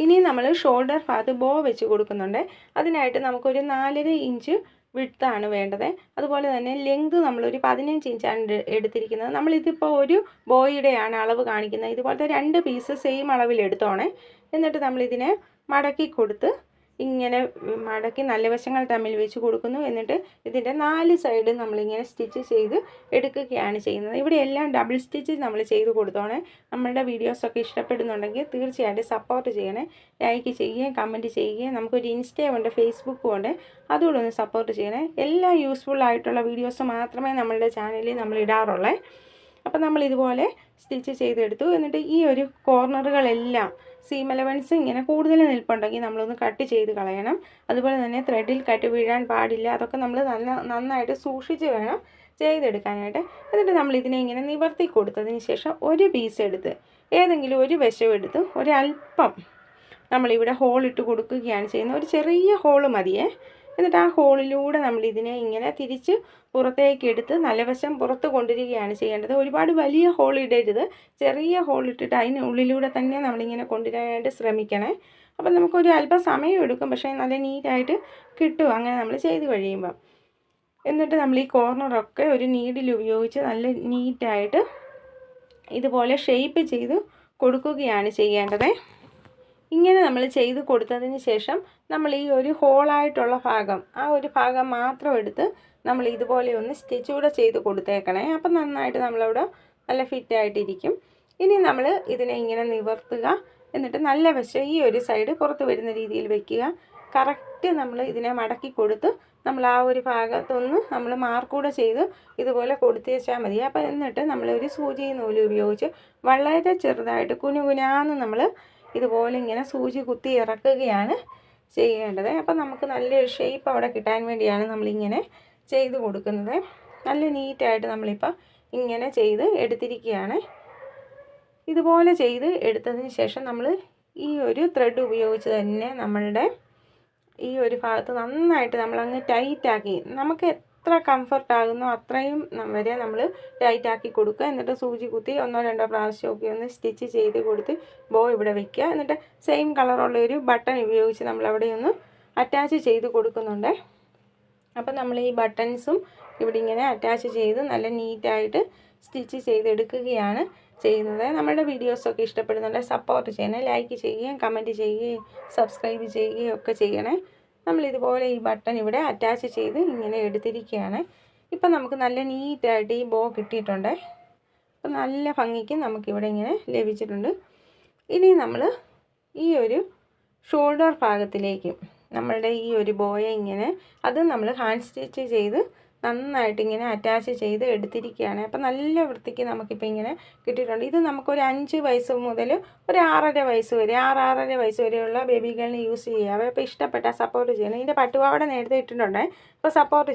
ഇനി നമ്മൾ ഷോൾഡർ ഭാഗത്ത് ബോ വെച്ച് കൊടുക്കുന്നുണ്ട്. അതിനായിട്ട് നമുക്കൊരു നാലര ഇഞ്ച് വിട്താണ് വേണ്ടത്. അതുപോലെ തന്നെ ലെങ്ത് നമ്മളൊരു പതിനഞ്ച് ഇഞ്ചാണ് എടു- എടുത്തിരിക്കുന്നത്. നമ്മളിതിപ്പോൾ ഒരു ബോയുടെയാണ് അളവ് കാണിക്കുന്നത്. ഇതുപോലത്തെ രണ്ട് പീസ് സെയിം അളവിൽ എടുത്തോണേ എന്നിട്ട് നമ്മളിതിനെ മടക്കി കൊടുത്ത് ഇങ്ങനെ മടക്കി നല്ല വശങ്ങൾ തമ്മിൽ വെച്ച് കൊടുക്കുന്നു. എന്നിട്ട് ഇതിന്റെ നാല് സൈഡ് നമ്മളിങ്ങനെ സ്റ്റിച്ച് ചെയ്ത് എടുക്കുകയാണ് ചെയ്യുന്നത്. ഇവിടെ എല്ലാം ഡബിൾ സ്റ്റിച്ച് നമ്മൾ ചെയ്ത് കൊടുത്തോണേ. നമ്മളുടെ വീഡിയോസൊക്കെ ഇഷ്ടപ്പെടുന്നുണ്ടെങ്കിൽ തീർച്ചയായിട്ടും സപ്പോർട്ട് ചെയ്യണേ. ലൈക്ക് ചെയ്യുകയും കമന്റ് ചെയ്യുകയും നമുക്കൊരു ഇൻസ്റ്റയും ഉണ്ട് ഫേസ്ബുക്കും ഉണ്ട്. അതുകൂടെ ഒന്ന് സപ്പോർട്ട് ചെയ്യണേ. എല്ലാ യൂസ്ഫുൾ ആയിട്ടുള്ള വീഡിയോസ് മാത്രമേ നമ്മളുടെ ചാനലിൽ നമ്മൾ ഇടാറുള്ളേ. അപ്പം നമ്മൾ ഇതുപോലെ സ്റ്റിച്ച് ചെയ്തെടുത്തു. എന്നിട്ട് ഈ ഒരു കോർണറുകളെല്ലാം സീം അലവൻസ് ഇങ്ങനെ കൂടുതൽ നിൽപ്പുണ്ടെങ്കിൽ നമ്മളൊന്ന് കട്ട് ചെയ്ത് കളയണം. അതുപോലെ തന്നെ ത്രെഡിൽ കട്ട് വീഴാൻ പാടില്ല. അതൊക്കെ നമ്മൾ നല്ല നന്നായിട്ട് സൂക്ഷിച്ച് വേണം ചെയ്തെടുക്കാനായിട്ട്. എന്നിട്ട് നമ്മൾ ഇതിനെ ഇങ്ങനെ നിവർത്തി കൊടുത്തതിന് ശേഷം ഒരു പീസ് എടുത്ത് ഏതെങ്കിലും ഒരു വശം എടുത്ത് ഒരല്പം നമ്മളിവിടെ ഹോൾ ഇട്ട് കൊടുക്കുകയാണ് ചെയ്യുന്നത്. ഒരു ചെറിയ ഹോൾ മതിയേ. എന്നിട്ട് ആ ഹോളിലൂടെ നമ്മൾ ഇതിനെ ഇങ്ങനെ തിരിച്ച് പുറത്തേക്ക് എടുത്ത് നല്ല വശം പുറത്ത് കൊണ്ടുവരികയാണ് ചെയ്യേണ്ടത്. ഒരുപാട് വലിയ ഹോൾ ഇടരുത്. ചെറിയ ഹോൾ ഇട്ടിട്ട് അതിനുള്ളിലൂടെ തന്നെ നമ്മളിങ്ങനെ കൊണ്ടുവരാനായിട്ട് ശ്രമിക്കണേ. അപ്പം നമുക്കൊരു അല്പം സമയം എടുക്കും. പക്ഷേ നല്ല നീറ്റായിട്ട് കിട്ടും അങ്ങനെ നമ്മൾ ചെയ്ത് കഴിയുമ്പം. എന്നിട്ട് നമ്മൾ ഈ കോർണറൊക്കെ ഒരു നീഡിൽ ഉപയോഗിച്ച് നല്ല നീറ്റായിട്ട് ഇതുപോലെ ഷേപ്പ് ചെയ്ത് കൊടുക്കുകയാണ് ചെയ്യേണ്ടത്. ഇങ്ങനെ നമ്മൾ ചെയ്ത് കൊടുത്തതിന് ശേഷം നമ്മൾ ഈ ഒരു ഹോളായിട്ടുള്ള ഭാഗം ആ ഒരു ഭാഗം മാത്രം എടുത്ത് നമ്മൾ ഇതുപോലെ ഒന്ന് സ്റ്റിച്ച് കൂടെ ചെയ്ത് കൊടുത്തേക്കണേ. അപ്പം നന്നായിട്ട് നമ്മളവിടെ നല്ല ഫിറ്റായിട്ടിരിക്കും ഇനി നമ്മൾ ഇതിനെ ഇങ്ങനെ നിവർത്തുക. എന്നിട്ട് നല്ല വശം ഈ ഒരു സൈഡ് പുറത്ത് വരുന്ന രീതിയിൽ വെക്കുക. കറക്റ്റ് നമ്മൾ ഇതിനെ മടക്കി കൊടുത്ത് നമ്മൾ ആ ഒരു ഭാഗത്തൊന്ന് നമ്മൾ മാർക്കൂടെ ചെയ്ത് ഇതുപോലെ കൊടുത്തു വെച്ചാൽ മതി. അപ്പോൾ എന്നിട്ട് നമ്മളൊരു സൂചി നൂൽ ഉപയോഗിച്ച് വളരെ ചെറുതായിട്ട് കുനുകുനാന്ന് നമ്മൾ ഇതുപോലെ ഇങ്ങനെ സൂചി കുത്തി ഇറക്കുകയാണ് ചെയ്യേണ്ടത്. അപ്പം നമുക്ക് നല്ലൊരു ഷേപ്പ് അവിടെ കിട്ടാൻ വേണ്ടിയാണ് നമ്മളിങ്ങനെ ചെയ്ത് കൊടുക്കുന്നത്. നല്ല നീറ്റായിട്ട് നമ്മളിപ്പോൾ ഇങ്ങനെ ചെയ്ത് എടുത്തിരിക്കുകയാണ്. ഇതുപോലെ ചെയ്ത് എടുത്തതിന് ശേഷം നമ്മൾ ഈ ഒരു ത്രെഡ് ഉപയോഗിച്ച് തന്നെ നമ്മളുടെ ഈ ഒരു ഭാഗത്ത് നന്നായിട്ട് നമ്മളങ്ങ് ടൈറ്റാക്കി നമുക്ക് എത്ര കംഫർട്ട് ആകുന്നോ അത്രയും വരെ നമ്മൾ ടൈറ്റാക്കി കൊടുക്കുക. എന്നിട്ട് സൂചി കുത്തി ഒന്നോ രണ്ടോ പ്രാവശ്യമൊക്കെ ഒന്ന് സ്റ്റിച്ച് ചെയ്ത് കൊടുത്ത് ബോ ഇവിടെ വെക്കുക. എന്നിട്ട് സെയിം കളറുള്ള ഒരു ബട്ടൺ ഉപയോഗിച്ച് നമ്മൾ അവിടെ ഒന്ന് അറ്റാച്ച് ചെയ്ത് കൊടുക്കുന്നുണ്ട്. അപ്പം നമ്മൾ ഈ ബട്ടൺസും ഇവിടെ ഇങ്ങനെ അറ്റാച്ച് ചെയ്ത് നല്ല നീറ്റായിട്ട് സ്റ്റിച്ച് ചെയ്തെടുക്കുകയാണ് ചെയ്യുന്നത്. നമ്മുടെ വീഡിയോസൊക്കെ ഇഷ്ടപ്പെടുന്നുണ്ട് സപ്പോർട്ട് ചെയ്യണേ ലൈക്ക് ചെയ്യുകയും കമന്റ് ചെയ്യുകയും സബ്സ്ക്രൈബ് ചെയ്യുകയും ഒക്കെ ചെയ്യണേ. നമ്മൾ ഇതുപോലെ ഈ ബട്ടൺ ഇവിടെ അറ്റാച്ച് ചെയ്ത് ഇങ്ങനെ എടുത്തിരിക്കുകയാണ്. ഇപ്പം നമുക്ക് നല്ല നീറ്റായിട്ട് ഈ ബോ കിട്ടിയിട്ടുണ്ട്. അപ്പം നല്ല ഭംഗിക്ക് നമുക്കിവിടെ ഇങ്ങനെ ലഭിച്ചിട്ടുണ്ട്. ഇനി നമ്മൾ ഈ ഒരു ഷോൾഡർ ഭാഗത്തിലേക്കും നമ്മളുടെ ഈ ഒരു ബോയെ ഇങ്ങനെ അത് നമ്മൾ ഹാൻഡ് സ്റ്റിച്ച് ചെയ്ത് നന്നായിട്ട് ഇങ്ങനെ അറ്റാച്ച് ചെയ്ത് എടുത്തിരിക്കുകയാണ്. അപ്പം നല്ല വൃത്തിക്ക് നമുക്കിപ്പോൾ ഇങ്ങനെ കിട്ടിയിട്ടുണ്ട്. ഇത് നമുക്കൊരു അഞ്ച് വയസ്സ് മുതൽ ഒരു ആറര വയസ്സ് വരെ ആറാറര വയസ്സ് വരെയുള്ള ബേബികളിന് യൂസ് ചെയ്യാം. അപ്പോൾ ഇഷ്ടപ്പെട്ട സപ്പോർട്ട് ചെയ്യണം. ഇതിന്റെ പട്ടുപാവാട നേരത്തെ ഇട്ടിട്ടുണ്ടേ. അപ്പോൾ സപ്പോർട്ട്